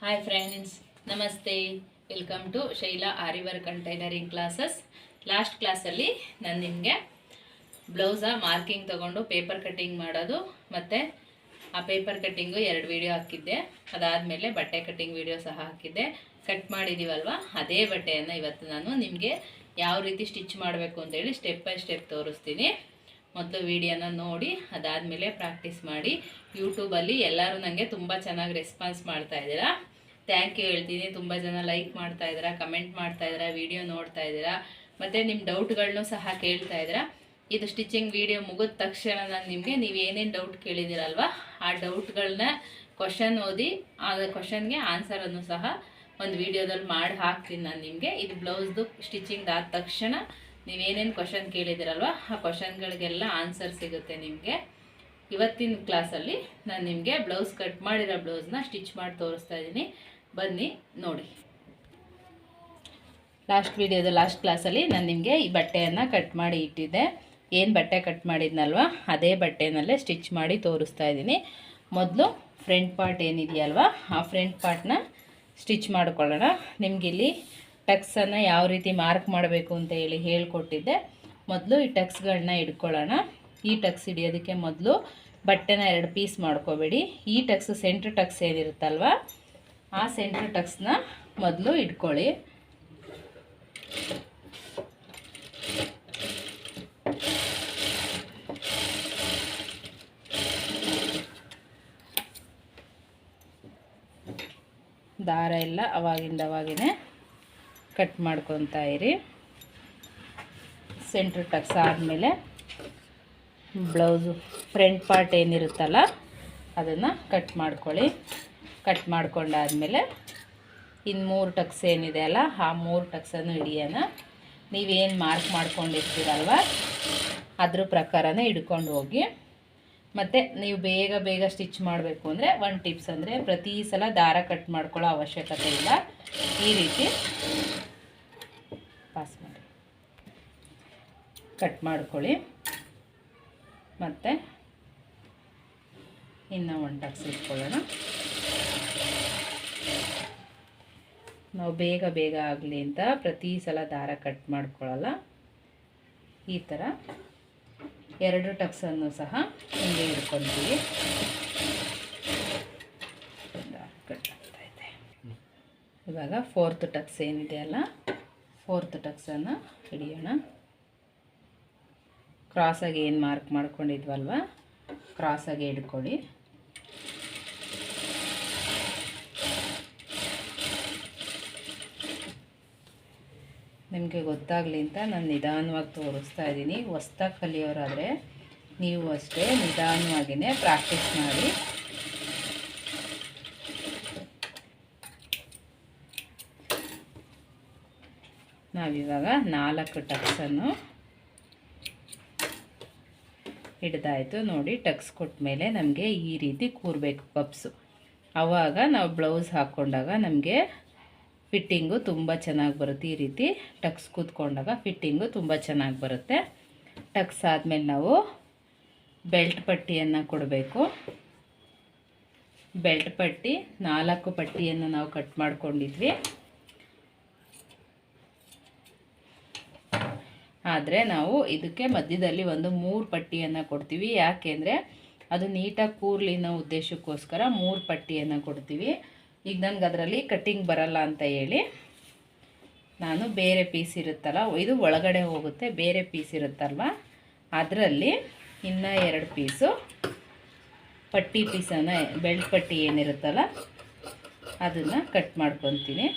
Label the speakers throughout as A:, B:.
A: Hi friends ನಮಸ್ತೆ. Welcome to Shaila ಆರಿವರ್ and tailoring classes last ಕ್ಲಾಸಲ್ಲಿ ನಾನು ನಿಮಗೆ ಬ್ಲೌಸ ಮಾರ್ಕಿಂಗ್ ತೊಗೊಂಡು ಪೇಪರ್ ಕಟ್ಟಿಂಗ್ ಮಾಡೋದು ಮತ್ತು ಆ ಪೇಪರ್ ಕಟ್ಟಿಂಗು ಎರಡು ವಿಡಿಯೋ ಹಾಕಿದ್ದೆ. ಅದಾದಮೇಲೆ ಬಟ್ಟೆ ಕಟ್ಟಿಂಗ್ ವಿಡಿಯೋ ಸಹ ಹಾಕಿದ್ದೆ. ಕಟ್ ಮಾಡಿದ್ದೀವಲ್ವ ಅದೇ ಬಟ್ಟೆಯನ್ನು ಇವತ್ತು ನಾನು ನಿಮಗೆ ಯಾವ ರೀತಿ ಸ್ಟಿಚ್ ಮಾಡಬೇಕು ಅಂತೇಳಿ ಸ್ಟೆಪ್ ಬೈ ಸ್ಟೆಪ್ ತೋರಿಸ್ತೀನಿ. ಮೊದಲು ವಿಡಿಯೋನ ನೋಡಿ, ಅದಾದಮೇಲೆ ಪ್ರಾಕ್ಟೀಸ್ ಮಾಡಿ. ಯೂಟ್ಯೂಬಲ್ಲಿ ಎಲ್ಲರೂ ನನಗೆ ತುಂಬ ಚೆನ್ನಾಗಿ ರೆಸ್ಪಾನ್ಸ್ ಮಾಡ್ತಾ ಇದ್ದೀರಾ. ಥ್ಯಾಂಕ್ ಯು ಹೇಳ್ತೀನಿ. ತುಂಬ ಜನ ಲೈಕ್ ಮಾಡ್ತಾ ಇದ್ದೀರಾ ಕಮೆಂಟ್ ಮಾಡ್ತಾ ಇದ್ದೀರಾ, ವಿಡಿಯೋ ನೋಡ್ತಾ ಇದ್ದೀರಾ. ಮತ್ತು ನಿಮ್ಮ ಡೌಟ್ಗಳನ್ನೂ ಸಹ ಕೇಳ್ತಾ ಇದ್ದೀರಾ. ಇದು ಸ್ಟಿಚಿಂಗ್ ವಿಡಿಯೋ ಮುಗಿದ ತಕ್ಷಣ ನಾನು ನಿಮಗೆ ನೀವು ಏನೇನು ಡೌಟ್ ಕೇಳಿದ್ದೀರಲ್ವ, ಆ ಡೌಟ್ಗಳನ್ನ ಕ್ವಶನ್ ಓದಿ, ಆ ಕ್ವಶನ್ಗೆ ಆನ್ಸರನ್ನು ಸಹ ಒಂದು ವಿಡಿಯೋದಲ್ಲಿ ಮಾಡಿ ಹಾಕ್ತೀನಿ ನಾನು ನಿಮಗೆ. ಇದು ಬ್ಲೌಸ್ದು ಸ್ಟಿಚಿಂಗ್ ಆದ ತಕ್ಷಣ ನೀವೇನೇನು ಕ್ವಶನ್ ಕೇಳಿದ್ದೀರಲ್ವ ಆ ಕ್ವಶನ್ಗಳಿಗೆಲ್ಲ ಆನ್ಸರ್ ಸಿಗುತ್ತೆ ನಿಮಗೆ. ಇವತ್ತಿನ ಕ್ಲಾಸಲ್ಲಿ ನಾನು ನಿಮಗೆ ಬ್ಲೌಸ್ ಕಟ್ ಮಾಡಿರೋ ಬ್ಲೌಸ್ನ ಸ್ಟಿಚ್ ಮಾಡಿ ತೋರಿಸ್ತಾ ಇದ್ದೀನಿ. ಬನ್ನಿ, ನೋಡಿ. ಲಾಸ್ಟ್ ವೀಡಿಯೋದು ಲಾಸ್ಟ್ ಕ್ಲಾಸಲ್ಲಿ ನಾನು ನಿಮಗೆ ಈ ಬಟ್ಟೆಯನ್ನು ಕಟ್ ಮಾಡಿ ಇಟ್ಟಿದ್ದೆ. ಏನು ಬಟ್ಟೆ ಕಟ್ ಮಾಡಿದ್ನಲ್ವ, ಅದೇ ಬಟ್ಟೆನಲ್ಲೇ ಸ್ಟಿಚ್ ಮಾಡಿ ತೋರಿಸ್ತಾ ಇದ್ದೀನಿ. ಮೊದಲು ಫ್ರಂಟ್ ಪಾರ್ಟ್ ಏನಿದೆಯಲ್ವ, ಆ ಫ್ರಂಟ್ ಪಾರ್ಟ್ನ ಸ್ಟಿಚ್ ಮಾಡ್ಕೊಳ್ಳೋಣ. ನಿಮಗಿಲ್ಲಿ ಟಕ್ಸನ್ನು ಯಾವ ರೀತಿ ಮಾರ್ಕ್ ಮಾಡಬೇಕು ಅಂತ ಹೇಳಿ ಹೇಳ್ಕೊಟ್ಟಿದ್ದೆ. ಮೊದಲು ಈ ಟಕ್ಸ್ಗಳನ್ನ ಇಟ್ಕೊಳ್ಳೋಣ. ಈ ಟಕ್ಸ್ ಹಿಡಿಯೋದಕ್ಕೆ ಮೊದಲು ಬಟ್ಟೆನ ಎರಡು ಪೀಸ್ ಮಾಡ್ಕೋಬೇಡಿ. ಈ ಟಕ್ಸ್ ಸೆಂಟ್ರ್ ಟಕ್ಸ್ ಏನಿರುತ್ತಲ್ವ, ಆ ಸೆಂಟ್ರ್ ಟಕ್ಸ್ನ ಮೊದಲು ಇಟ್ಕೊಳ್ಳಿ. ದಾರ ಎಲ್ಲ ಅವಾಗಿಂದ ಅವಾಗಿನೇ ಕಟ್ ಮಾಡ್ಕೊತಾ ಇರಿ. ಸೆಂಟ್ರ್ ಟಕ್ಸ್ ಆದಮೇಲೆ ಬ್ಲೌಸು ಫ್ರಂಟ್ ಪಾರ್ಟ್ ಏನಿರುತ್ತಲ್ಲ, ಅದನ್ನು ಕಟ್ ಮಾಡ್ಕೊಳ್ಳಿ. ಕಟ್ ಮಾಡ್ಕೊಂಡಾದಮೇಲೆ ಇನ್ನು ಮೂರು ಟಕ್ಸ್ ಏನಿದೆ ಅಲ್ಲ, ಆ ಮೂರು ಟಕ್ಸನ್ನು ಹಿಡಿಯೋಣ. ನೀವೇನು ಮಾರ್ಕ್ ಮಾಡ್ಕೊಂಡಿರ್ತೀರಲ್ವ, ಅದ್ರ ಪ್ರಕಾರನೇ ಹಿಡ್ಕೊಂಡು ಹೋಗಿ. ಮತ್ತು ನೀವು ಬೇಗ ಬೇಗ ಸ್ಟಿಚ್ ಮಾಡಬೇಕು ಅಂದರೆ ಒಂದು ಟಿಪ್ಸ್ ಅಂದರೆ ಪ್ರತಿ ಸಲ ದಾರ ಕಟ್ ಮಾಡ್ಕೊಳ್ಳೋ ಅವಶ್ಯಕತೆ ಇಲ್ಲ. ಈ ರೀತಿ ಪಾಸ್ ಮಾಡಿ ಕಟ್ ಮಾಡ್ಕೊಳ್ಳಿ. ಮತ್ತು ಇನ್ನು ಇಟ್ಕೊಳ್ಳೋಣ ನಾವು ಬೇಗ ಬೇಗ ಆಗಲಿ ಅಂತ ಪ್ರತಿ ಸಲ ದಾರ ಕಟ್ ಮಾಡ್ಕೊಳ್ಳಲ್ಲ. ಈ ಥರ ಎರಡು ಟಕ್ಸನ್ನು ಸಹ ಹಿಂಗೆ ಹಿಡ್ಕೊತೀವಿ. ಇವಾಗ ಫೋರ್ತ್ ಟಕ್ಸ್ ಏನಿದೆ ಅಲ್ಲ? ಫೋರ್ತ್ ಟಕ್ಸನ್ನು ಹಿಡಿಯೋಣ. ಕ್ರಾಸಾಗಿ ಏನು ಮಾರ್ಕ್ ಮಾಡ್ಕೊಂಡಿದ್ವಲ್ವ? ಕ್ರಾಸಾಗಿ ಹಿಡ್ಕೊಳ್ಳಿ. ನಿಮಗೆ ಗೊತ್ತಾಗಲಿ ಅಂತ ನಾನು ನಿಧಾನವಾಗಿ ತೋರಿಸ್ತಾ ಇದ್ದೀನಿ. ಹೊಸ್ದಾಗಿ ಕಲಿಯೋರಾದರೆ ನೀವು ಅಷ್ಟೇ ನಿಧಾನವಾಗಿಯೇ ಪ್ರಾಕ್ಟೀಸ್ ಮಾಡಿ. ನಾವಿವಾಗ ನಾಲ್ಕು ಟಕ್ಸನ್ನು ಹಿಡ್ದಾಯಿತು ನೋಡಿ, ಟಕ್ಸ್ ಕೊಟ್ಟ ಮೇಲೆ ನಮಗೆ ಈ ರೀತಿ ಕೂರಬೇಕು ಕಪ್ಸು ಆವಾಗ ನಾವು ಬ್ಲೌಸ್ ಹಾಕ್ಕೊಂಡಾಗ ನಮಗೆ ಫಿಟ್ಟಿಂಗು ತುಂಬ ಚೆನ್ನಾಗಿ ಬರುತ್ತೆ. ಈ ರೀತಿ ಟಕ್ಸ್ ಕೂತ್ಕೊಂಡಾಗ ಫಿಟ್ಟಿಂಗು ತುಂಬ ಚೆನ್ನಾಗಿ ಬರುತ್ತೆ. ಟಕ್ಸ್ ಆದಮೇಲೆ ನಾವು ಬೆಲ್ಟ್ ಪಟ್ಟಿಯನ್ನು ಕೊಡಬೇಕು. ಬೆಲ್ಟ್ ಪಟ್ಟಿ ನಾಲ್ಕು ಪಟ್ಟಿಯನ್ನು ನಾವು ಕಟ್ ಮಾಡ್ಕೊಂಡಿದ್ವಿ. ಆದರೆ ನಾವು ಇದಕ್ಕೆ ಮಧ್ಯದಲ್ಲಿ ಒಂದು ಮೂರು ಪಟ್ಟಿಯನ್ನು ಕೊಡ್ತೀವಿ. ಯಾಕೆಂದರೆ ಅದು ನೀಟಾಗಿ ಕೂರ್ಲಿ ಅನ್ನೋ ಉದ್ದೇಶಕ್ಕೋಸ್ಕರ ಮೂರು ಪಟ್ಟಿಯನ್ನು ಕೊಡ್ತೀವಿ. ಈಗ ನನಗೆ ಅದರಲ್ಲಿ ಕಟ್ಟಿಂಗ್ ಬರಲ್ಲ ಅಂತ ಹೇಳಿ ನಾನು ಬೇರೆ ಪೀಸ್ ಇರುತ್ತಲ್ಲ, ಇದು ಒಳಗಡೆ ಹೋಗುತ್ತೆ, ಬೇರೆ ಪೀಸ್ ಇರುತ್ತಲ್ವ? ಅದರಲ್ಲಿ ಇನ್ನೂ ಎರಡು ಪೀಸು, ಪಟ್ಟಿ ಪೀಸನ್ನು, ಬೆಲ್ಟ್ ಪಟ್ಟಿ ಏನಿರುತ್ತಲ್ಲ, ಅದನ್ನು ಕಟ್ ಮಾಡ್ಕೊತೀನಿ.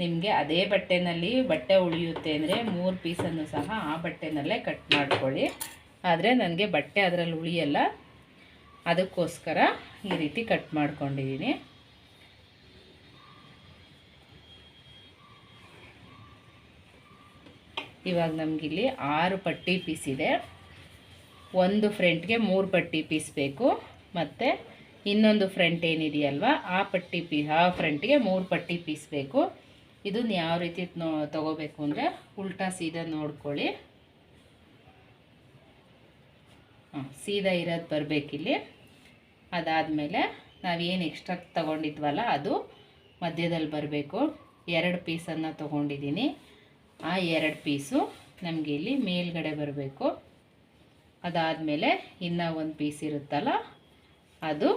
A: ನಿಮಗೆ ಅದೇ ಬಟ್ಟೆನಲ್ಲಿ ಬಟ್ಟೆ ಉಳಿಯುತ್ತೆ ಅಂದರೆ ಮೂರು ಪೀಸನ್ನು ಸಹ ಆ ಬಟ್ಟೆನಲ್ಲೇ ಕಟ್ ಮಾಡ್ಕೊಳ್ಳಿ. ಆದರೆ ನನಗೆ ಬಟ್ಟೆ ಅದರಲ್ಲಿ ಉಳಿಯಲ್ಲ. ಅದಕ್ಕೋಸ್ಕರ ಈ ರೀತಿ ಕಟ್ ಮಾಡ್ಕೊಂಡಿದ್ದೀನಿ. ಇವಾಗ ನಮಗಿಲ್ಲಿ ಆರು ಪಟ್ಟಿ ಪೀಸ್ ಇದೆ. ಒಂದು ಫ್ರಂಟ್ಗೆ ಮೂರು ಪಟ್ಟಿ ಪೀಸ್ ಬೇಕು. ಮತ್ತು ಇನ್ನೊಂದು ಫ್ರಂಟ್ ಏನಿದೆಯಲ್ವ, ಆ ಪಟ್ಟಿ ಪೀ ಆ ಫ್ರಂಟ್ಗೆ ಮೂರು ಪಟ್ಟಿ ಪೀಸ್ ಬೇಕು. ಇದನ್ನ ಯಾವ ರೀತಿ ನೋ ತೊಗೋಬೇಕು ಅಂದರೆ ಉಲ್ಟಾ ಸೀದಾ ನೋಡ್ಕೊಳ್ಳಿ. ಹಾಂ, ಸೀದಾ ಇರೋದು ಬರಬೇಕಿಲ್ಲಿ ಅದಾದಮೇಲೆ ನಾವೇನು ಎಕ್ಸ್ಟ್ರಾ ತಗೊಂಡಿದ್ವಲ್ಲ ಅದು ಮಧ್ಯದಲ್ಲಿ ಬರಬೇಕು. ಎರಡು ಪೀಸನ್ನು ತೊಗೊಂಡಿದ್ದೀನಿ ಆ ಎರಡು ಪೀಸು ನಮಗೆ ಇಲ್ಲಿ ಮೇಲ್ಗಡೆ ಬರಬೇಕು. ಅದಾದಮೇಲೆ ಇನ್ನೂ ಒಂದು ಪೀಸ್ ಇರುತ್ತಲ್ಲ ಅದು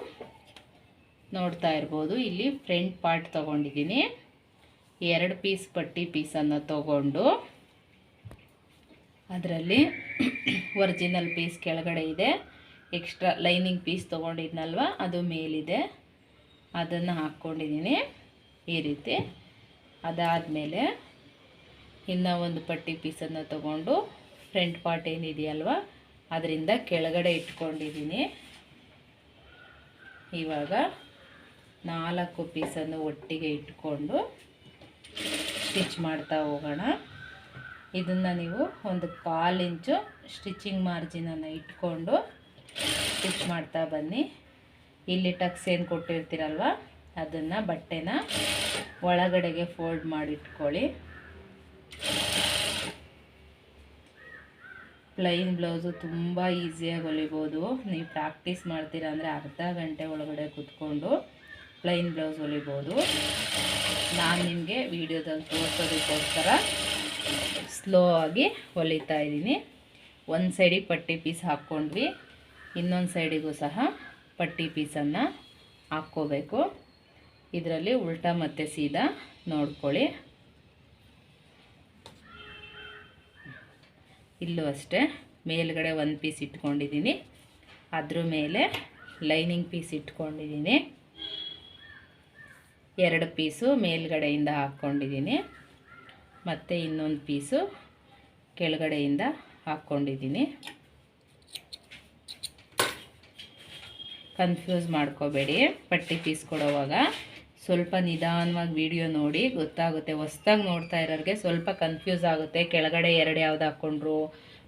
A: ನೋಡ್ತಾ ಇರ್ಬೋದು. ಇಲ್ಲಿ ಫ್ರಂಟ್ ಪಾರ್ಟ್ ತೊಗೊಂಡಿದ್ದೀನಿ ಎರಡು ಪೀಸ್ ಪಟ್ಟಿ ಪೀಸನ್ನು ತಗೊಂಡು ಅದರಲ್ಲಿ ಒರಿಜಿನಲ್ ಪೀಸ್ ಕೆಳಗಡೆ ಇದೆ. ಎಕ್ಸ್ಟ್ರಾ ಲೈನಿಂಗ್ ಪೀಸ್ ತೊಗೊಂಡಿದ್ನಲ್ವ? ಅದು ಮೇಲಿದೆ. ಅದನ್ನು ಹಾಕ್ಕೊಂಡಿದ್ದೀನಿ ಈ ರೀತಿ. ಅದಾದಮೇಲೆ ಇನ್ನೂ ಒಂದು ಪಟ್ಟಿ ಪೀಸನ್ನು ತಗೊಂಡು ಫ್ರಂಟ್ ಪಾರ್ಟ್ ಏನಿದೆಯಲ್ವ, ಅದರಿಂದ ಕೆಳಗಡೆ ಇಟ್ಕೊಂಡಿದ್ದೀನಿ. ಇವಾಗ ನಾಲ್ಕು ಪೀಸನ್ನು ಒಟ್ಟಿಗೆ ಇಟ್ಕೊಂಡು ಸ್ಟಿಚ್ ಮಾಡ್ತಾ ಹೋಗೋಣ. ಇದನ್ನು ನೀವು ಒಂದು ಕಾಲು ಇಂಚು ಸ್ಟಿಚಿಂಗ್ ಮಾರ್ಜಿನನ್ನು ಇಟ್ಕೊಂಡು ಸ್ಟಿಚ್ ಮಾಡ್ತಾ ಬನ್ನಿ. ಇಲ್ಲಿ ಟಕ್ಸ್ ಏನು ಕೊಟ್ಟಿರ್ತೀರಲ್ವ? ಅದನ್ನು ಬಟ್ಟೆನ ಒಳಗಡೆಗೆ ಫೋಲ್ಡ್ ಮಾಡಿಟ್ಕೊಳ್ಳಿ. ಪ್ಲೈನ್ ಬ್ಲೌಸು ತುಂಬ ಈಸಿಯಾಗಿ ಹೊಲಿಬೋದು. ನೀವು ಪ್ರಾಕ್ಟೀಸ್ ಮಾಡ್ತೀರಾ ಅಂದರೆ ಅರ್ಧ ಗಂಟೆ ಒಳಗಡೆ ಕೂತ್ಕೊಂಡು ಪ್ಲೈನ್ ಬ್ಲೌಸ್ ಹೊಲಿಬೋದು. ನಾನು ನಿಮಗೆ ವೀಡಿಯೋದಲ್ಲಿ ತೋರಿಸೋದಕ್ಕೋಸ್ಕರ ಸ್ಲೋ ಆಗಿ ಹೊಲಿತಾ ಇದ್ದೀನಿ. ಒಂದು ಸೈಡಿಗೆ ಪಟ್ಟಿ ಪೀಸ್ ಹಾಕ್ಕೊಂಡ್ವಿ, ಇನ್ನೊಂದು ಸೈಡಿಗೂ ಸಹ ಪಟ್ಟಿ ಪೀಸನ್ನು ಹಾಕ್ಕೋಬೇಕು. ಇದರಲ್ಲಿ ಉಲ್ಟಾ ಮತ್ತು ಸೀದಾ ನೋಡ್ಕೊಳ್ಳಿ. ಇಲ್ಲೂ ಅಷ್ಟೇ, ಮೇಲ್ಗಡೆ ಒಂದು ಪೀಸ್ ಇಟ್ಕೊಂಡಿದ್ದೀನಿ. ಅದ್ರ ಮೇಲೆ ಲೈನಿಂಗ್ ಪೀಸ್ ಇಟ್ಕೊಂಡಿದ್ದೀನಿ. ಎರಡು ಪೀಸು ಮೇಲ್ಗಡೆಯಿಂದ ಹಾಕ್ಕೊಂಡಿದ್ದೀನಿ. ಮತ್ತು ಇನ್ನೊಂದು ಪೀಸು ಕೆಳಗಡೆಯಿಂದ ಹಾಕ್ಕೊಂಡಿದ್ದೀನಿ. ಕನ್ಫ್ಯೂಸ್ ಮಾಡ್ಕೋಬೇಡಿ, ಪಟ್ಟಿ ಪೀಸ್ ಕೊಡೋವಾಗ. ಸ್ವಲ್ಪ ನಿಧಾನವಾಗಿ ವಿಡಿಯೋ ನೋಡಿ, ಗೊತ್ತಾಗುತ್ತೆ. ಹೊಸ್ದಾಗಿ ನೋಡ್ತಾ ಇರೋರಿಗೆ ಸ್ವಲ್ಪ ಕನ್ಫ್ಯೂಸ್ ಆಗುತ್ತೆ. ಕೆಳಗಡೆ ಎರಡು ಯಾವ್ದು ಹಾಕ್ಕೊಂಡ್ರು,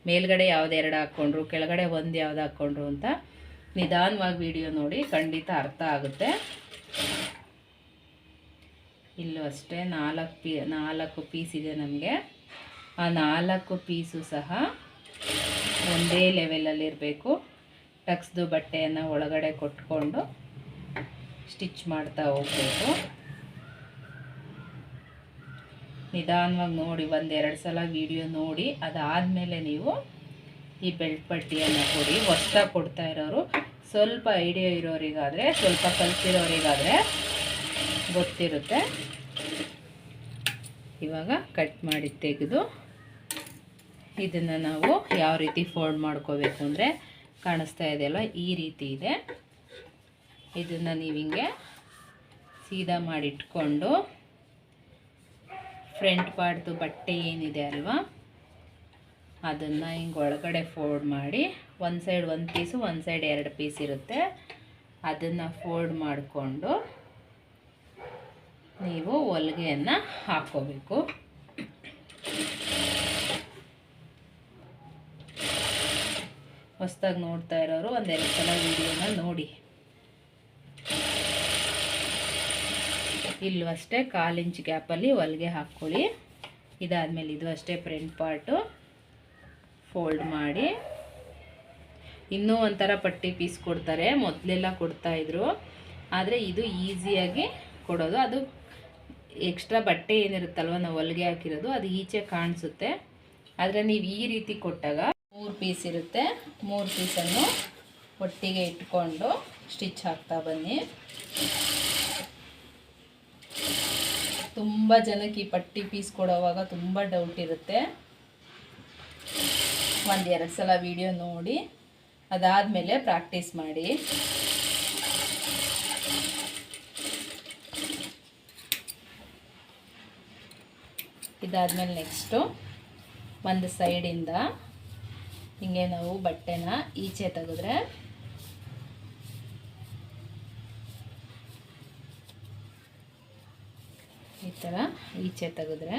A: ಮೇಲ್ಗಡೆ ಯಾವ್ದು ಎರಡು ಹಾಕ್ಕೊಂಡ್ರು, ಕೆಳಗಡೆ ಒಂದು ಯಾವ್ದು ಹಾಕ್ಕೊಂಡ್ರು ಅಂತ ನಿಧಾನವಾಗಿ ವಿಡಿಯೋ ನೋಡಿ ಖಂಡಿತ ಅರ್ಥ ಆಗುತ್ತೆ. ಇಲ್ಲೂ ಅಷ್ಟೇ ನಾಲ್ಕು ಪೀ, ನಾಲ್ಕು ಪೀಸ್ ಇದೆ ನಮಗೆ. ಆ ನಾಲ್ಕು ಪೀಸು ಸಹ ಒಂದೇ ಲೆವೆಲಲ್ಲಿರಬೇಕು ಟಕ್ಸ್ದು ಬಟ್ಟೆಯನ್ನು ಒಳಗಡೆ ಕೊಟ್ಕೊಂಡು ಸ್ಟಿಚ್ ಮಾಡ್ತಾ ಹೋಗಬೇಕು. ನಿಧಾನವಾಗಿ ನೋಡಿ, ಒಂದೆರಡು ಸಲ ವಿಡಿಯೋ ನೋಡಿ, ಅದಾದಮೇಲೆ ನೀವು ಈ ಬೆಲ್ಟ್ ಪಟ್ಟಿಯನ್ನು ಕೊಡಿ. ಹೊಸ್ತಾ ಕೊಡ್ತಾ ಇರೋರು, ಸ್ವಲ್ಪ ಐಡಿಯಾ ಇರೋರಿಗಾದರೆ, ಸ್ವಲ್ಪ ಕಲ್ತಿರೋರಿಗಾದರೆ ಗೊತ್ತಿರುತ್ತೆ. ಇವಾಗ ಕಟ್ ಮಾಡಿ ತೆಗೆದು ಇದನ್ನು ನಾವು ಯಾವ ರೀತಿ ಫೋಲ್ಡ್ ಮಾಡ್ಕೋಬೇಕು ಅಂದರೆ ಕಾಣಿಸ್ತಾ ಇದೆಯಲ್ಲ ಈ ರೀತಿ ಇದೆ. ಇದನ್ನು ನೀವು ಹಿಂಗೆ ಸೀದಾ ಮಾಡಿಟ್ಕೊಂಡು ಫ್ರಂಟ್ ಪಾರ್ಟ್ದು ಬಟ್ಟೆ ಏನಿದೆ ಅಲ್ವಾ? ಅದನ್ನು ಹಿಂಗೆ ಒಳಗಡೆ ಫೋಲ್ಡ್ ಮಾಡಿ ಒಂದು ಸೈಡ್ ಒಂದು ಪೀಸು ಒಂದು ಸೈಡ್ ಎರಡು ಪೀಸ್ ಇರುತ್ತೆ. ಅದನ್ನು ಫೋಲ್ಡ್ ಮಾಡಿಕೊಂಡು ನೀವು ಹೊಲಿಗೆಯನ್ನು ಹಾಕ್ಕೋಬೇಕು. ಹೊಸ್ದಾಗಿ ನೋಡ್ತಾ ಇರೋರು ಒಂದೆರಡು ಸಲ ವಿಡಿಯೋನ ನೋಡಿ. ಇಲ್ಲೂ ಅಷ್ಟೇ ಕಾಲು ಇಂಚ್ ಗ್ಯಾಪಲ್ಲಿ ಹೊಲಿಗೆ ಹಾಕ್ಕೊಳ್ಳಿ. ಇದಾದಮೇಲೆ ಇದು ಅಷ್ಟೇ ಪ್ರಿಂಟ್ ಪಾರ್ಟು. ಫೋಲ್ಡ್ ಮಾಡಿ. ಇನ್ನೂ ಒಂಥರ ಪಟ್ಟಿ ಪೀಸ್ ಕೊಡ್ತಾರೆ, ಮೊದಲೆಲ್ಲ ಕೊಡ್ತಾಯಿದ್ರು ಆದರೆ ಇದು ಈಸಿಯಾಗಿ ಕೊಡೋದು. ಅದು ಎಕ್ಸ್ಟ್ರಾ ಬಟ್ಟೆ ಏನಿರುತ್ತಲ್ವ ನಾವು ಹೊಲಿಗೆ ಹಾಕಿರೋದು, ಅದು ಈಚೆ ಕಾಣಿಸುತ್ತೆ. ಆದರೆ ನೀವು ಈ ರೀತಿ ಕೊಟ್ಟಾಗ ಮೂರು ಪೀಸ್ ಇರುತ್ತೆ. ಮೂರು ಪೀಸನ್ನು ಒಟ್ಟಿಗೆ ಇಟ್ಕೊಂಡು ಸ್ಟಿಚ್ ಹಾಕ್ತಾ ಬನ್ನಿ. ತುಂಬ ಜನಕ್ಕೆ ಈ ಪಟ್ಟಿ ಪೀಸ್ ಕೊಡೋವಾಗ ತುಂಬ ಡೌಟ್ ಇರುತ್ತೆ. ಒಂದು ಎರಡು ಸಲ ವಿಡಿಯೋ ನೋಡಿ, ಅದಾದಮೇಲೆ ಪ್ರಾಕ್ಟೀಸ್ ಮಾಡಿ. ಇದಾದಮೇಲೆ ನೆಕ್ಸ್ಟು ಒಂದು ಸೈಡಿಂದ ಹಿಂಗೆ ನಾವು ಬಟ್ಟೆನ ಈಚೆ ತೆಗೆದ್ರೆ ಈ ಥರ ಈಚೆ ತೆಗೆದ್ರೆ.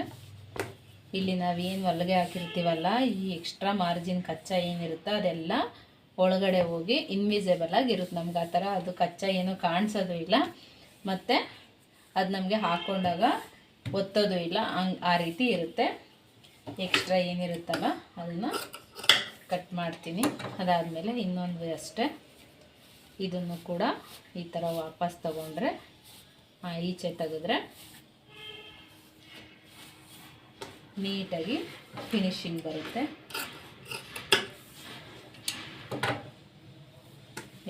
A: ಇಲ್ಲಿ ನಾವೇನು ಹೊಲಿಗೆ ಹಾಕಿರ್ತೀವಲ್ಲ, ಈ ಎಕ್ಸ್ಟ್ರಾ ಮಾರ್ಜಿನ್ ಕಚ್ಚಾ ಏನಿರುತ್ತೋ ಅದೆಲ್ಲ ಒಳಗಡೆ ಹೋಗಿ ಇನ್ವಿಸಿಬಲ್ ಆಗಿರುತ್ತೆ ನಮ್ಗೆ ಆ ಥರ. ಅದು ಕಚ್ಚಾ ಏನು ಕಾಣಿಸೋದು ಇಲ್ಲ. ಮತ್ತು ಅದು ನಮಗೆ ಹಾಕ್ಕೊಂಡಾಗ ಒತ್ತೋದು ಇಲ್ಲ, ಹಂಗೆ ಆ ರೀತಿ ಇರುತ್ತೆ. ಎಕ್ಸ್ಟ್ರಾ ಏನಿರುತ್ತಲ್ಲ ಅದನ್ನು ಕಟ್ ಮಾಡ್ತೀನಿ. ಅದಾದಮೇಲೆ ಇನ್ನೊಂದು ಅಷ್ಟೇ. ಇದನ್ನು ಕೂಡ ಈ ಥರ ವಾಪಸ್ ತಗೊಂಡ್ರೆ ಈಚೆ ತೆಗೆದ್ರೆ ನೀಟಾಗಿ ಫಿನಿಶಿಂಗ್ ಬರುತ್ತೆ.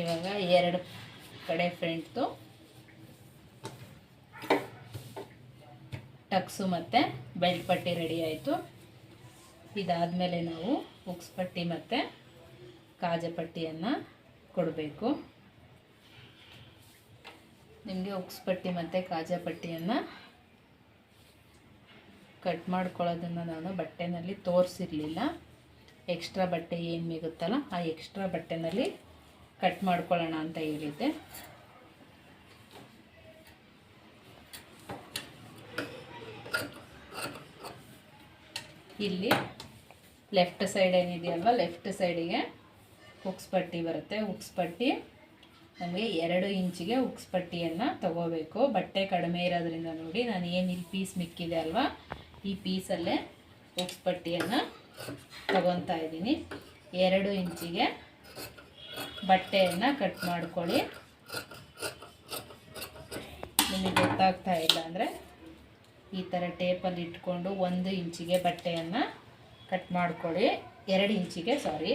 A: ಇವಾಗ ಎರಡು ಕಡೆ ಫ್ರಂಟ್ದು ಟಕ್ಸು ಮತ್ತು ಬೆಲ್ಟ್ ಪಟ್ಟಿ ರೆಡಿ ಆಯಿತು. ಇದಾದಮೇಲೆ ನಾವು ಉಕ್ಸ್ ಪಟ್ಟಿ ಮತ್ತು ಕಾಜಪಟ್ಟಿಯನ್ನು ಕೊಡಬೇಕು. ನಿಮಗೆ ಉಕ್ಸ್ ಪಟ್ಟಿ ಮತ್ತು ಕಾಜಾ ಪಟ್ಟಿಯನ್ನು ಕಟ್ ಮಾಡ್ಕೊಳ್ಳೋದನ್ನು ನಾನು ಬಟ್ಟೆನಲ್ಲಿ ತೋರಿಸಿರಲಿಲ್ಲ. ಎಕ್ಸ್ಟ್ರಾ ಬಟ್ಟೆ ಏನು ಮಿಗುತ್ತಲ್ಲ ಆ ಎಕ್ಸ್ಟ್ರಾ ಬಟ್ಟೆನಲ್ಲಿ ಕಟ್ ಮಾಡ್ಕೊಳ್ಳೋಣ ಅಂತ ಹೇಳಿದ್ದೆ. ಇಲ್ಲಿ ಲೆಫ್ಟ್ ಸೈಡ್ ಏನಿದೆಯಲ್ವ? ಲೆಫ್ಟ್ ಸೈಡಿಗೆ ಉಕ್ಸ್ ಪಟ್ಟಿ ಬರುತ್ತೆ. ಉಕ್ಸ್ ಪಟ್ಟಿ ನಮಗೆ ಎರಡು ಇಂಚಿಗೆ ಉಕ್ಸ್ ಪಟ್ಟಿಯನ್ನು ತಗೋಬೇಕು. ಬಟ್ಟೆ ಕಡಿಮೆ ಇರೋದ್ರಿಂದ ನೋಡಿ ನಾನು ಏನು ಇಲ್ಲಿ ಪೀಸ್ ಮಿಕ್ಕಿದೆ ಅಲ್ವಾ? ಈ ಪೀಸಲ್ಲೇ ಉಕ್ಸ್ ಪಟ್ಟಿಯನ್ನು ತಗೊತಾ ಇದ್ದೀನಿ. ಎರಡು ಇಂಚಿಗೆ ಬಟ್ಟೆಯನ್ನು ಕಟ್ ಮಾಡ್ಕೊಳ್ಳಿ. ನಿಮಗೆ ಗೊತ್ತಾಗ್ತಾ ಇಲ್ಲ ಅಂದರೆ ಈ ಥರ ಟೇಪಲ್ಲಿ ಇಟ್ಕೊಂಡು ಒಂದು ಇಂಚಿಗೆ ಬಟ್ಟೆಯನ್ನು ಕಟ್ ಮಾಡ್ಕೊಳ್ಳಿ. ಎರಡು ಇಂಚಿಗೆ ಸಾರಿ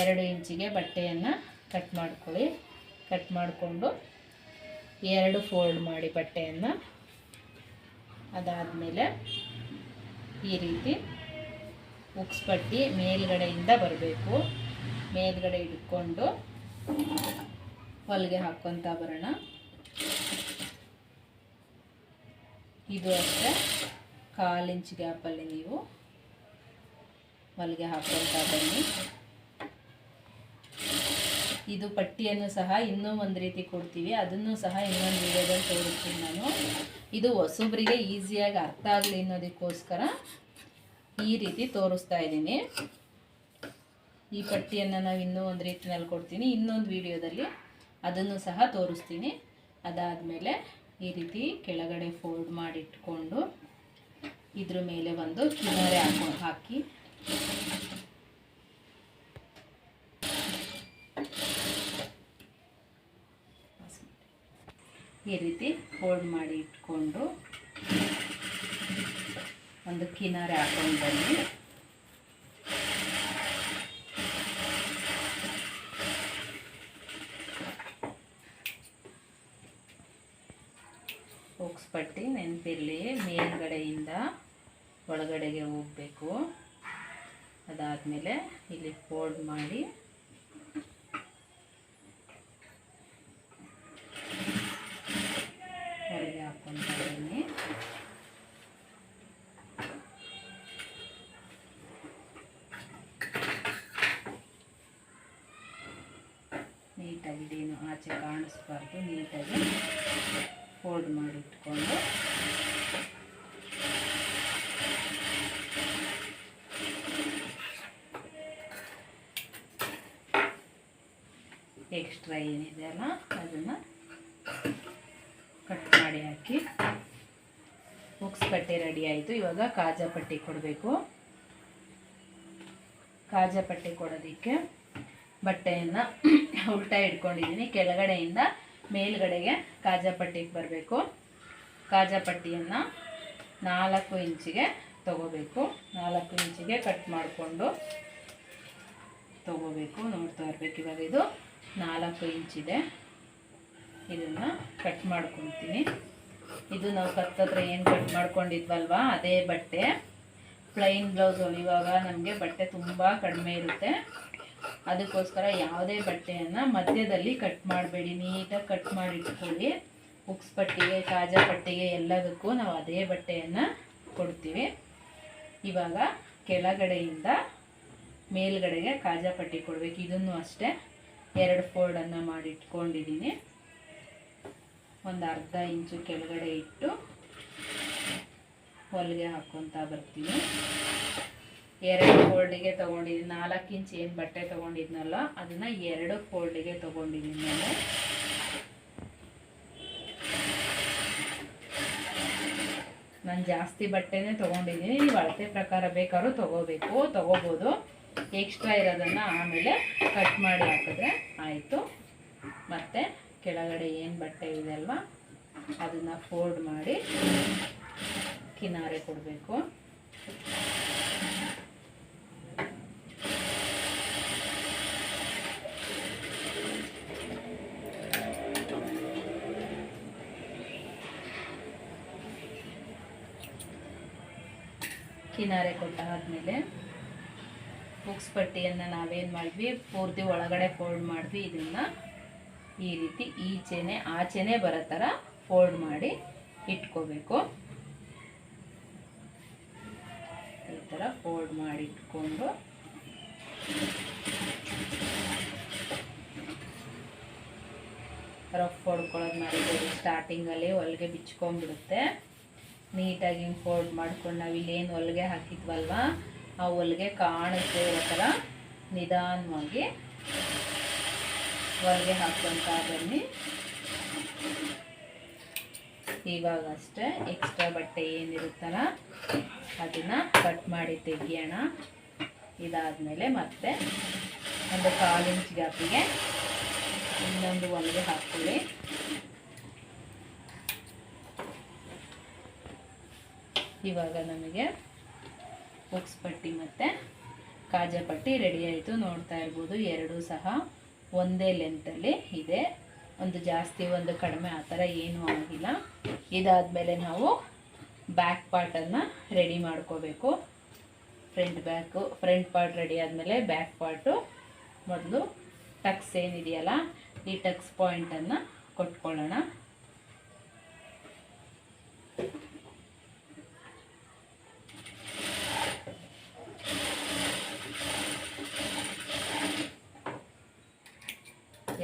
A: ಎರಡು ಇಂಚಿಗೆ ಬಟ್ಟೆಯನ್ನು ಕಟ್ ಮಾಡ್ಕೊಳ್ಳಿ. ಕಟ್ ಮಾಡಿಕೊಂಡು ಎರಡು ಫೋಲ್ಡ್ ಮಾಡಿ ಬಟ್ಟೆಯನ್ನು. ಅದಾದಮೇಲೆ ಈ ರೀತಿ ಉಕ್ಸ್ ಪಟ್ಟಿ ಮೇಲ್ಗಡೆಯಿಂದ ಬರಬೇಕು. ಮೇಲ್ಗಡೆ ಇಟ್ಕೊಂಡು ಹೊಲಿಗೆ ಹಾಕ್ಕೊತ ಬರೋಣ ಇದು ಅಷ್ಟೇ. ಕಾಲು ಇಂಚ್ ಗ್ಯಾಪಲ್ಲಿ ನೀವು ಹೊಲಿಗೆ ಹಾಕ್ಕೊಳ್ತಾ ಬನ್ನಿ. ಇದು ಪಟ್ಟಿಯನ್ನು ಸಹ ಇನ್ನೂ ಒಂದು ರೀತಿ ಕೊಡ್ತೀವಿ. ಅದನ್ನು ಸಹ ಇನ್ನೊಂದು ವಿಡಿಯೋದಲ್ಲಿ ತೋರಿಸ್ತೀನಿ ನಾನು. ಇದು ಹೊಸಬ್ರಿಗೆ ಈಸಿಯಾಗಿ ಅರ್ಥ ಆಗಲಿ ಅನ್ನೋದಕ್ಕೋಸ್ಕರ ಈ ರೀತಿ ತೋರಿಸ್ತಾ ಇದ್ದೀನಿ. ಈ ಪಟ್ಟಿಯನ್ನು ನಾವು ಇನ್ನೂ ಒಂದು ರೀತಿನಲ್ಲಿ ಕೊಡ್ತೀನಿ. ಇನ್ನೊಂದು ವಿಡಿಯೋದಲ್ಲಿ ಅದನ್ನು ಸಹ ತೋರಿಸ್ತೀನಿ. ಅದಾದಮೇಲೆ ಈ ರೀತಿ ಕೆಳಗಡೆ ಫೋಲ್ಡ್ ಮಾಡಿಟ್ಕೊಂಡು ಇದ್ರ ಮೇಲೆ ಒಂದು ಕಿನಾರೆ ಹಾಕೊಂಡು ಹಾಕಿ. ಈ ರೀತಿ ಫೋಲ್ಡ್ ಮಾಡಿ ಇಟ್ಕೊಂಡು ಒಂದು ಕಿನಾರೆ ಹಾಕೊಂಡು ಬನ್ನಿ. ನೆನಪಿರಲಿ ಮೇಲ್ಗಡೆಯಿಂದ ಒಳಗಡೆಗೆ ಹೋಗಬೇಕು. ಅದಾದಮೇಲೆ ಇಲ್ಲಿ ಫೋಲ್ಡ್ ಮಾಡಿ. ಹೊರಗೆ ಹಾಕ್ಕೊತಾ ಇದ್ದೀನಿ ನೀಟಾಗಿ ಇದೇನು ಆಚೆ ಕಾಣಿಸ್ಬಾರ್ದು, ನೀಟಾಗಿ. ಫೋಲ್ಡ್ ಮಾಡಿ ಇಟ್ಕೊಂಡು ಎಕ್ಸ್ಟ್ರಾ ಏನಿದೆ ಅಲ್ಲ, ಅದನ್ನು ಕಟ್ ಮಾಡಿ ಹಾಕಿ. ಹುಕ್ಸ್ ಪಟ್ಟಿ ರೆಡಿ ಆಯಿತು. ಇವಾಗ ಕಾಜಾ ಪಟ್ಟಿ ಕೊಡಬೇಕು. ಕಾಜಾ ಪಟ್ಟಿ ಕೊಡೋದಕ್ಕೆ ಬಟ್ಟೆಯನ್ನು ಉಲ್ಟಾ ಇಟ್ಕೊಂಡಿದ್ದೀನಿ. ಕೆಳಗಡೆಯಿಂದ ಮೇಲ್ಗಡೆಗೆ ಕಾಜಾ ಪಟ್ಟಿಗೆ ಬರಬೇಕು. ಕಾಜಾ ಪಟ್ಟಿಯನ್ನು ನಾಲ್ಕು ಇಂಚಿಗೆ ತಗೋಬೇಕು. ನಾಲ್ಕು ಇಂಚಿಗೆ ಕಟ್ ಮಾಡಿಕೊಂಡು ತಗೋಬೇಕು. ನೋಡ್ತಾ ಇರಬೇಕು ಇವಾಗ ಇದು. ನಾಲ್ಕು ಇಂಚಿದೆ. ಇದನ್ನು ಕಟ್ ಮಾಡ್ಕೊತೀನಿ ಇದು ನಾವು ಕತ್ತತ್ರ ಏನು ಕಟ್ ಮಾಡ್ಕೊಂಡಿದ್ವಲ್ವಾ? ಅದೇ ಬಟ್ಟೆ. ಪ್ಲೈನ್ ಬ್ಲೌಸ್ ಇವಾಗ ನಮಗೆ ಬಟ್ಟೆ ತುಂಬ ಕಡಿಮೆ ಇರುತ್ತೆ. ಅದಕ್ಕೋಸ್ಕರ ಯಾವುದೇ ಬಟ್ಟೆಯನ್ನು ಮಧ್ಯದಲ್ಲಿ ಕಟ್ ಮಾಡಬೇಡಿ, ನೀಟಾಗಿ ಕಟ್ ಮಾಡಿಟ್ಕೊಳ್ಳಿ. ಉಕ್ಸ್ ಪಟ್ಟಿಗೆ, ಕಾಜಾ ಪಟ್ಟಿಗೆ ಎಲ್ಲದಕ್ಕೂ ನಾವು ಅದೇ ಬಟ್ಟೆಯನ್ನು ಕೊಡ್ತೀವಿ. ಇವಾಗ ಕೆಳಗಡೆಯಿಂದ ಮೇಲ್ಗಡೆಗೆ ಕಾಜಾ ಪಟ್ಟಿ ಕೊಡಬೇಕು. ಇದನ್ನು ಅಷ್ಟೇ ಎರಡು ಫೋಲ್ಡನ್ನು ಮಾಡಿಟ್ಕೊಂಡಿದ್ದೀನಿ. ಒಂದು ಅರ್ಧ ಇಂಚು ಕೆಳಗಡೆ ಇಟ್ಟು ಹೊಲಿಗೆ ಹಾಕ್ಕೊತಾ ಬರ್ತೀನಿ. ಎರಡು ಫೋಲ್ಡಿಗೆ ತೊಗೊಂಡಿದ್ದೀನಿ. ನಾಲ್ಕು ಇಂಚ್ ಏನು ಬಟ್ಟೆ ತೊಗೊಂಡಿದ್ನಲ್ಲ, ಅದನ್ನು ಎರಡು ಫೋಲ್ಡಿಗೆ ತೊಗೊಂಡಿದ್ದೀನಿ ನಾನು. ನಾನು ಜಾಸ್ತಿ ಬಟ್ಟೆನೇ ತೊಗೊಂಡಿದ್ದೀನಿ. ನೀವು ಅಳತೆ ಪ್ರಕಾರ ಬೇಕಾದ್ರೂ ತೊಗೋಬೇಕು, ತೊಗೋಬೋದು. ಎಕ್ಸ್ಟ್ರಾ ಇರೋದನ್ನು ಆಮೇಲೆ ಕಟ್ ಮಾಡಿ ಹಾಕಿದ್ರೆ ಆಯಿತು. ಮತ್ತು ಕೆಳಗಡೆ ಏನು ಬಟ್ಟೆ ಇದೆ ಅಲ್ವಾ, ಅದನ್ನು ಫೋಲ್ಡ್ ಮಾಡಿ ಕಿನಾರೆ ಕೊಡಬೇಕು. ಕಿನಾರೆ ಕೊಟ್ಟಾದ್ಮೇಲೆ ಬುಕ್ಸ್ ಪಟ್ಟಿಯನ್ನು ನಾವೇನು ಮಾಡಿದ್ವಿ? ಪೂರ್ತಿ ಒಳಗಡೆ ಫೋಲ್ಡ್ ಮಾಡಿದ್ವಿ. ಇದನ್ನು ಈ ರೀತಿ ಈಚೆನೆ ಆಚೆನೆ ಬರೋ ಥರ ಫೋಲ್ಡ್ ಮಾಡಿ ಇಟ್ಕೋಬೇಕು. ಈ ಥರ ಫೋಲ್ಡ್ ಮಾಡಿ ಇಟ್ಕೊಂಡು ರಫ್ ಹೊಡ್ಕೊಳ್ಳೋದು ಮಾಡಿದ್ದೀವಿ ಸ್ಟಾರ್ಟಿಂಗಲ್ಲಿ ಹೊಲಿಗೆ ಬಿಚ್ಕೊಂಡ್ಬಿಡುತ್ತೆ. ನೀಟಾಗಿ ಹಿಂಗೆ ಫೋಲ್ಡ್ ಮಾಡ್ಕೊಂಡು ನಾವು ಇಲ್ಲೇನು ಹೊಲಿಗೆ ಹಾಕಿದ್ವಲ್ವ? ಆ ಹೊಲಿಗೆ ಕಾಣುತ್ತೆ ಇರೋ ಥರ ನಿಧಾನವಾಗಿ ಹೊಲಿಗೆ ಹಾಕ್ಕೊಂತ ಬನ್ನಿ. ಇವಾಗ ಅಷ್ಟೇ ಎಕ್ಸ್ಟ್ರಾ ಬಟ್ಟೆ ಏನಿರುತ್ತಲ್ಲ, ಅದನ್ನು ಕಟ್ ಮಾಡಿ ತೆಗಿಯೋಣ. ಇದಾದಮೇಲೆ ಮತ್ತೆ ಒಂದು ಕಾಲು ಇಂಚ್ ಗ್ಯಾಪಿಗೆ ಇನ್ನೊಂದು ಹೊಲಿಗೆ ಹಾಕ್ಕೊಳ್ಳಿ ಇವಾಗ ನಮಗೆ ಬುಕ್ಸ್ ಪಟ್ಟಿ ಮತ್ತು ಕಾಜ ಪಟ್ಟಿ ರೆಡಿ ಆಯಿತು. ನೋಡ್ತಾ ಇರ್ಬೋದು, ಎರಡೂ ಸಹ ಒಂದೇ ಲೆಂತಲ್ಲಿ ಇದೆ. ಒಂದು ಜಾಸ್ತಿ, ಒಂದು ಕಡಿಮೆ, ಆ ಥರ ಏನೂ ಆಗಿಲ್ಲ. ಇದಾದಮೇಲೆ ನಾವು ಬ್ಯಾಕ್ ಪಾರ್ಟನ್ನು ರೆಡಿ ಮಾಡ್ಕೋಬೇಕು. Front back front part ready ಆದಮೇಲೆ ಬ್ಯಾಕ್ ಪಾರ್ಟು ಮೊದಲು ಟಕ್ಸ್ ಏನಿದೆಯಲ್ಲ, ಈ ಟಕ್ಸ್ ಪಾಯಿಂಟನ್ನು ಕೊಟ್ಕೊಳ್ಳೋಣ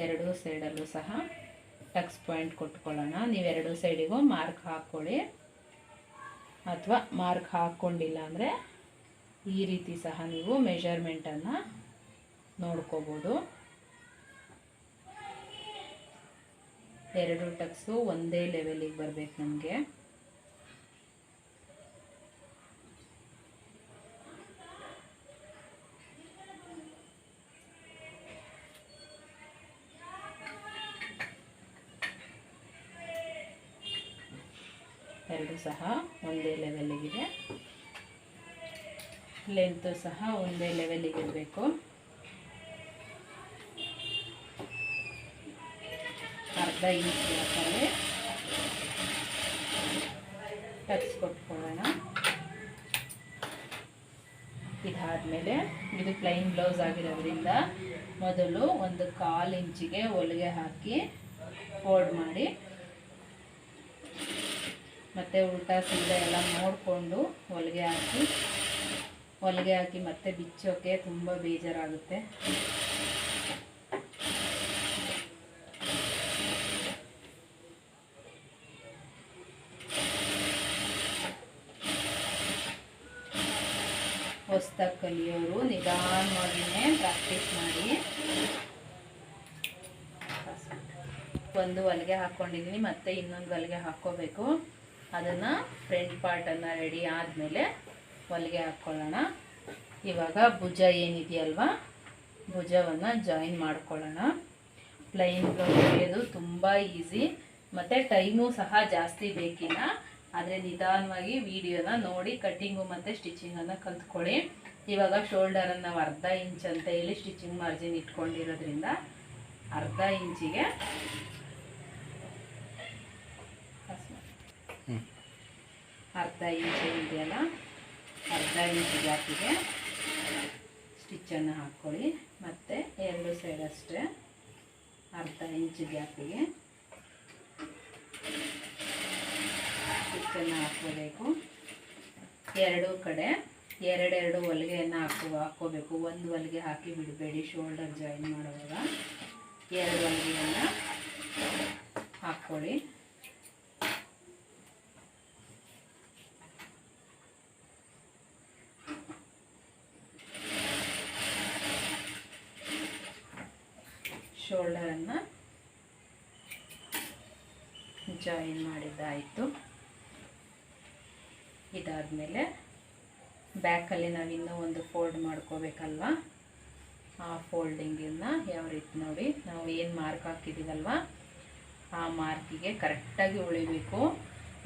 A: ಎರಡೂ ಸೈಡಲ್ಲೂ ಸಹ ಟಕ್ಸ್ ಪಾಯಿಂಟ್ ಕೊಟ್ಕೊಳ್ಳೋಣ. ನೀವು ಎರಡೂ ಸೈಡಿಗೂ ಮಾರ್ಕ್ ಹಾಕ್ಕೊಳ್ಳಿ. ಅಥವಾ ಮಾರ್ಕ್ ಹಾಕ್ಕೊಂಡಿಲ್ಲ ಅಂದರೆ ಈ ರೀತಿ ಸಹ ನೀವು ಮೆಷರ್ಮೆಂಟನ್ನು ನೋಡ್ಕೋಬೋದು. ಎರಡು ಟಕ್ಸು ಒಂದೇ ಲೆವೆಲಿಗೆ ಬರಬೇಕು ನಮಗೆ. ಎರಡು ಸಹ ಒಂದೇ ಲೆವೆಲ್ಲಿಗಿದೆ ಲೆಂತು ಸಹ ಒಂದೇ ಲೆವೆಲ್ಲಿಗಿರಬೇಕು ಅರ್ಧ ಇಂಚ್ ಹಾಕಲ್ಲಿ ಟಚ್ ಕೊಟ್ಕೊಳ್ಳೋಣ. ಇದಾದಮೇಲೆ ಇದು ಪ್ಲೈನ್ ಬ್ಲೌಸ್ ಆಗಿರೋದ್ರಿಂದ ಮೊದಲು ಒಂದು ಕಾಲು ಇಂಚಿಗೆ ಹೊಲಿಗೆ ಹಾಕಿ ಫೋಲ್ಡ್ ಮಾಡಿ ಮತ್ತು ಉಲ್ಟಾ ಸೀದಾ ಎಲ್ಲ ನೋಡಿಕೊಂಡು ಹೊಲಿಗೆ ಹಾಕಿ ಹೊಲಿಗೆ ಹಾಕಿ ಮತ್ತೆ ಬಿಚ್ಚೋಕೆ ತುಂಬ ಬೇಜಾರಾಗುತ್ತೆ. ಹೊಸ್ದಾಗಿ ಕಲಿಯೋರು ನಿಧಾನವಾಗಿಯೇ ಪ್ರಾಕ್ಟೀಸ್ ಮಾಡಿ. ಒಂದು ಹೊಲಿಗೆ ಹಾಕ್ಕೊಂಡಿದ್ದೀನಿ ಮತ್ತೆ ಇನ್ನೊಂದು ಹೊಲಿಗೆ ಹಾಕ್ಕೋಬೇಕು. ಅದನ್ನು ಫ್ರಂಟ್ ಪಾರ್ಟನ್ನು ರೆಡಿ ಆದಮೇಲೆ ಹೊಲಿಗೆ ಹಾಕ್ಕೊಳ್ಳೋಣ ಇವಾಗ ಭುಜ ಏನಿದೆಯಲ್ವಾ? ಭುಜವನ್ನು ಜಾಯಿನ್ ಮಾಡ್ಕೊಳ್ಳೋಣ. ಪ್ಲೈನ್ ಹೊಲಿಯೋದು ತುಂಬ ಈಸಿ ಮತ್ತು ಟೈಮು ಸಹ ಜಾಸ್ತಿ ಬೇಕಿಲ್ಲ. ಆದರೆ ನಿಧಾನವಾಗಿ ವಿಡಿಯೋನ ನೋಡಿ ಕಟ್ಟಿಂಗು ಮತ್ತು ಸ್ಟಿಚಿಂಗನ್ನು ಕಲ್ತ್ಕೊಳ್ಳಿ. ಇವಾಗ ಶೋಲ್ಡರನ್ನು ನಾವು ಅರ್ಧ ಇಂಚ್ ಅಂತ ಹೇಳಿ ಸ್ಟಿಚಿಂಗ್ ಮಾರ್ಜಿನ್ ಇಟ್ಕೊಂಡಿರೋದ್ರಿಂದ ಅರ್ಧ ಇಂಚಿಗೆ ಅರ್ಧ ಇಂಚು ಇದೆಯಲ್ಲ? ಅರ್ಧ ಇಂಚು ಗ್ಯಾಪಿಗೆ ಸ್ಟಿಚ್ಚನ್ನು ಹಾಕ್ಕೊಳ್ಳಿ. ಮತ್ತು ಎರಡು ಸೈಡ್ ಅಷ್ಟೇ ಅರ್ಧ ಇಂಚ್ ಗ್ಯಾಪಿಗೆ ಸ್ಟಿಚ್ಚನ್ನು ಹಾಕ್ಕೋಬೇಕು. ಎರಡೂ ಕಡೆ ಎರಡೆರಡು ಹೊಲಿಗೆಯನ್ನು ಹಾಕೋ, ಹಾಕ್ಕೋಬೇಕು. ಒಂದು ಹೊಲಿಗೆ ಹಾಕಿ ಬಿಡಬೇಡಿ ಶೋಲ್ಡರ್ ಜಾಯಿನ್ ಮಾಡುವಾಗ. ಎರಡು ಹೊಲಿಗೆಯನ್ನು ಹಾಕ್ಕೊಳ್ಳಿ. ಶೋಲ್ಡರನ್ನು ಜಾಯಿನ್ ಮಾಡಿದ್ದಾಯಿತು ಇದಾದಮೇಲೆ ಬ್ಯಾಕಲ್ಲಿ ನಾವು ಇನ್ನೂ ಒಂದು ಫೋಲ್ಡ್ ಮಾಡ್ಕೋಬೇಕಲ್ವ? ಆ ಫೋಲ್ಡಿಂಗನ್ನು ಯಾವ ರೀತಿ ನೋಡಿ, ನಾವು ಏನು ಮಾರ್ಕ್ ಹಾಕಿದ್ದೀವಲ್ವ ಆ ಮಾರ್ಕಿಗೆ ಕರೆಕ್ಟಾಗಿ ಉಳಿಬೇಕು.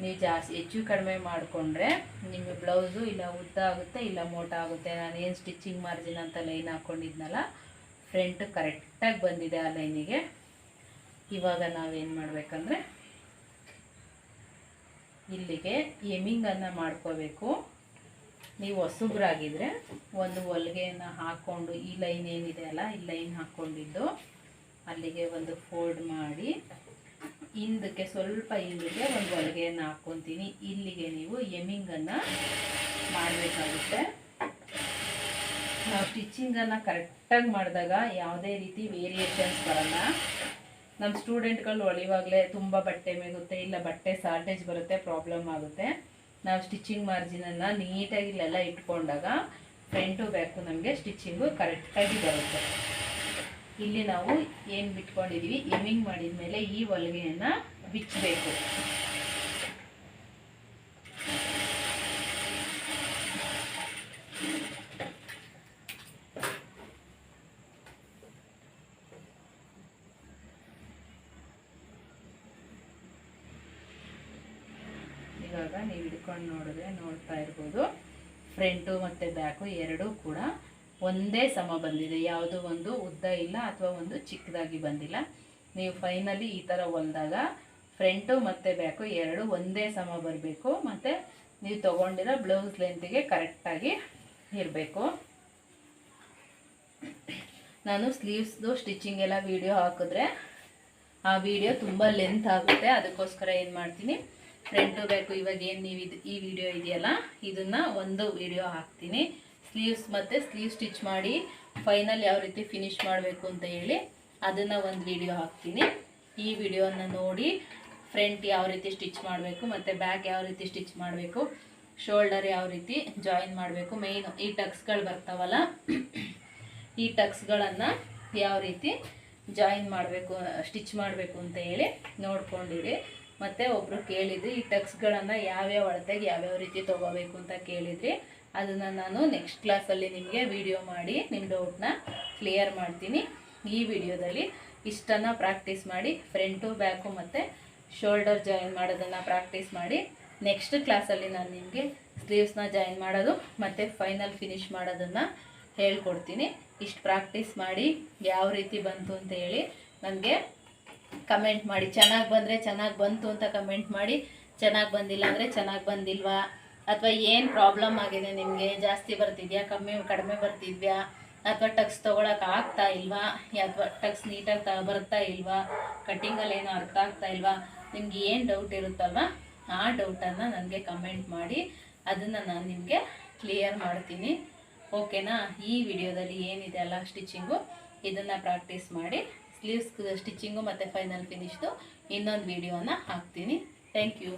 A: ನೀವು ಜಾಸ್ತಿ, ಹೆಚ್ಚು ಕಡಿಮೆ ಮಾಡಿಕೊಂಡ್ರೆ ನಿಮ್ಮ ಬ್ಲೌಸು ಇಲ್ಲ ಉದ್ದ ಆಗುತ್ತೆ, ಇಲ್ಲ ಮೋಟ ಆಗುತ್ತೆ. ನಾನು ಏನು ಸ್ಟಿಚಿಂಗ್ ಮಾರ್ಜಿನ್ ಅಂತ ಲೈನ್ ಹಾಕ್ಕೊಂಡಿದ್ನಲ್ಲ ಫ್ರಂಟ್ ಕರೆಕ್ಟಾಗಿ ಬಂದಿದೆ ಆ ಲೈನಿಗೆ ಇವಾಗ ನಾವೇನು ಮಾಡಬೇಕಂದ್ರೆ ಇಲ್ಲಿಗೆ ಎಮಿಂಗನ್ನು ಮಾಡ್ಕೋಬೇಕು. ನೀವು ಹೊಸಬ್ರಾಗಿದ್ರೆ ಒಂದು ಹೊಲಿಗೆಯನ್ನು ಹಾಕ್ಕೊಂಡು ಈ ಲೈನ್ ಏನಿದೆ ಅಲ್ಲ, ಈ ಲೈನ್ ಹಾಕ್ಕೊಂಡಿದ್ದು ಅಲ್ಲಿಗೆ ಒಂದು ಫೋಲ್ಡ್ ಮಾಡಿ, ಹಿಂದಕ್ಕೆ ಸ್ವಲ್ಪ ಹಿಂದಿಗೆ ಒಂದು ಹೊಲಿಗೆಯನ್ನು ಹಾಕ್ಕೊತೀನಿ. ಇಲ್ಲಿಗೆ ನೀವು ಎಮಿಂಗನ್ನು ಮಾಡಬೇಕಾಗುತ್ತೆ. ನಾವು ಸ್ಟಿಚಿಂಗನ್ನು ಕರೆಕ್ಟಾಗಿ ಮಾಡಿದಾಗ ಯಾವುದೇ ರೀತಿ ವೇರಿಯೇಷನ್ಸ್ ಬರಲ್ಲ. ನಮ್ಮ ಸ್ಟೂಡೆಂಟ್ಗಳು ಒಳಿವಾಗಲೇ ತುಂಬ ಬಟ್ಟೆ ಮೇಗುತ್ತೆ, ಇಲ್ಲ ಬಟ್ಟೆ ಸಾರ್ಟೇಜ್ ಬರುತ್ತೆ ಪ್ರಾಬ್ಲಮ್ ಆಗುತ್ತೆ. ನಾವು ಸ್ಟಿಚಿಂಗ್ ಮಾರ್ಜಿನನ್ನು ನೀಟಾಗಿ ಇಲ್ಲೆಲ್ಲ ಇಟ್ಕೊಂಡಾಗ ಫ್ರಂಟು ಬ್ಯಾಕು ನಮಗೆ ಸ್ಟಿಚಿಂಗು ಕರೆಕ್ಟಾಗಿ ಬರುತ್ತೆ. ಇಲ್ಲಿ ನಾವು ಏನು ಬಿಟ್ಕೊಂಡಿದ್ದೀವಿ ಎಮಿಂಗ್ ಮಾಡಿದ ಮೇಲೆ ಈ ಹೊಲಿಗೆಯನ್ನು ಬಿಚ್ಚಬೇಕು ಇವಾಗ ನೀವು ಹಿಡ್ಕೊಂಡು ನೋಡಿದ್ರೆ ನೋಡ್ತಾ ಇರ್ಬೋದು. ಫ್ರಂಟು ಮತ್ತು ಬ್ಯಾಕು ಎರಡೂ ಕೂಡ ಒಂದೇ ಸಮ ಬಂದಿದೆ. ಯಾವುದು ಒಂದು ಉದ್ದ ಇಲ್ಲ ಅಥವಾ ಒಂದು ಚಿಕ್ಕದಾಗಿ ಬಂದಿಲ್ಲ. ನೀವು ಫೈನಲಿ ಈ ಥರ ಹೊಲ್ದಾಗ ಫ್ರಂಟು ಮತ್ತು ಬ್ಯಾಕು ಎರಡು ಒಂದೇ ಸಮ ಬರಬೇಕು. ಮತ್ತು ನೀವು ತೊಗೊಂಡಿರೋ ಬ್ಲೌಸ್ ಲೆಂತಿಗೆ ಕರೆಕ್ಟಾಗಿ ಇರಬೇಕು. ನಾನು ಸ್ಲೀವ್ಸ್ದು ಸ್ಟಿಚಿಂಗ್ ಎಲ್ಲ ವೀಡಿಯೋ ಹಾಕಿದ್ರೆ ಆ ವಿಡಿಯೋ ತುಂಬ ಲೆಂತ್ ಆಗುತ್ತೆ. ಅದಕ್ಕೋಸ್ಕರ ಏನು ಮಾಡ್ತೀನಿ? ಫ್ರಂಟು ಬ್ಯಾಕು ಇವಾಗ ಏನು ನೀವು ಇದು ಈ ವಿಡಿಯೋ ಇದೆಯಲ್ಲ, ಇದನ್ನು ಒಂದು ವಿಡಿಯೋ ಹಾಕ್ತೀನಿ. ಸ್ಲೀವ್ಸ್ ಮತ್ತು ಸ್ಲೀವ್ ಸ್ಟಿಚ್ ಮಾಡಿ ಫೈನಲ್ ಯಾವ ರೀತಿ ಫಿನಿಶ್ ಮಾಡಬೇಕು ಅಂತ ಹೇಳಿ ಅದನ್ನು ಒಂದು ವಿಡಿಯೋ ಹಾಕ್ತೀನಿ. ಈ ವಿಡಿಯೋನ ನೋಡಿ ಫ್ರಂಟ್ ಯಾವ ರೀತಿ ಸ್ಟಿಚ್ ಮಾಡಬೇಕು ಮತ್ತು ಬ್ಯಾಕ್ ಯಾವ ರೀತಿ ಸ್ಟಿಚ್ ಮಾಡಬೇಕು ಶೋಲ್ಡರ್ ಯಾವ ರೀತಿ ಜಾಯಿನ್ ಮಾಡಬೇಕು ಮೇಯ್ನು ಈ ಟಕ್ಸ್ಗಳು ಬರ್ತಾವಲ್ಲ, ಈ ಟಕ್ಸ್ಗಳನ್ನು ಯಾವ ರೀತಿ ಜಾಯಿನ್ ಮಾಡಬೇಕು ಸ್ಟಿಚ್ ಮಾಡಬೇಕು ಅಂತ ಹೇಳಿ ನೋಡ್ಕೊಂಡಿರಿ. ಮತ್ತು ಒಬ್ಬರು ಕೇಳಿದ್ರಿ, ಈ ಟಕ್ಸ್ಗಳನ್ನು ಯಾವ್ಯಾವ ಅಳತೆಗೆ ಯಾವ್ಯಾವ ರೀತಿ ತೊಗೋಬೇಕು ಅಂತ ಕೇಳಿದ್ರಿ, ಅದನ್ನು ನಾನು ನೆಕ್ಸ್ಟ್ ಕ್ಲಾಸಲ್ಲಿ ನಿಮಗೆ ವಿಡಿಯೋ ಮಾಡಿ ನಿಮ್ಮ ಡೌಟ್ನ ಕ್ಲಿಯರ್ ಮಾಡ್ತೀನಿ. ಈ ವಿಡಿಯೋದಲ್ಲಿ ಇಷ್ಟನ್ನು ಪ್ರಾಕ್ಟೀಸ್ ಮಾಡಿ ಫ್ರಂಟು ಬ್ಯಾಕು ಮತ್ತು ಶೋಲ್ಡರ್ ಜಾಯಿನ್ ಮಾಡೋದನ್ನು ಪ್ರಾಕ್ಟೀಸ್ ಮಾಡಿ ನೆಕ್ಸ್ಟ್ ಕ್ಲಾಸಲ್ಲಿ ನಾನು ನಿಮಗೆ ಸ್ಲೀವ್ಸ್ನ ಜಾಯಿನ್ ಮಾಡೋದು, ಮತ್ತು ಫೈನಲ್ ಫಿನಿಶ್ ಮಾಡೋದನ್ನು ಹೇಳ್ಕೊಡ್ತೀನಿ. ಇಷ್ಟು ಪ್ರಾಕ್ಟೀಸ್ ಮಾಡಿ, ಯಾವ ರೀತಿ ಬಂತು ಅಂತ ಹೇಳಿ ನನಗೆ ಕಮೆಂಟ್ ಮಾಡಿ. ಚೆನ್ನಾಗಿ ಬಂದರೆ ಚೆನ್ನಾಗಿ ಬಂತು ಅಂತ ಕಮೆಂಟ್ ಮಾಡಿ. ಚೆನ್ನಾಗಿ ಬಂದಿಲ್ಲ ಅಂದರೆ ಚೆನ್ನಾಗಿ ಬಂದಿಲ್ವಾ? ಅಥವಾ ಏನು ಪ್ರಾಬ್ಲಮ್ ಆಗಿದೆ ನಿಮಗೆ? ಜಾಸ್ತಿ ಬರ್ತಿದ್ಯಾ? ಕಮ್ಮಿ, ಕಡಿಮೆ ಬರ್ತಿದ್ಯಾ? ಅಥವಾ ಟಕ್ಸ್ ತೊಗೊಳಕ್ಕೆ ಆಗ್ತಾ ಇಲ್ವಾ? ಅಥವಾ ಟಕ್ಸ್ ನೀಟಾಗಿ ತ, ಬರ್ತಾ ಇಲ್ವಾ? ಕಟ್ಟಿಂಗಲ್ಲಿ ಏನೋ ಅರ್ಥ ಆಗ್ತಾ ಇಲ್ವಾ? ನಿಮ್ಗೆ ಏನು ಡೌಟ್ ಇರುತ್ತಲ್ವ? ಆ ಡೌಟನ್ನು ನನಗೆ ಕಮೆಂಟ್ ಮಾಡಿ. ಅದನ್ನು ನಾನು ನಿಮಗೆ ಕ್ಲಿಯರ್ ಮಾಡ್ತೀನಿ. ಓಕೆನಾ ಈ ವಿಡಿಯೋದಲ್ಲಿ ಏನಿದೆ ಅಲ್ಲ ಸ್ಟಿಚಿಂಗು ಇದನ್ನು ಪ್ರಾಕ್ಟೀಸ್ ಮಾಡಿ. ಸ್ಲೀವ್ಸ್ ಸ್ಟಿಚಿಂಗು ಮತ್ತು ಫೈನಲ್ ಫಿನಿಶ್ದು ಇನ್ನೊಂದು ವಿಡಿಯೋನ ಹಾಕ್ತೀನಿ. Thank you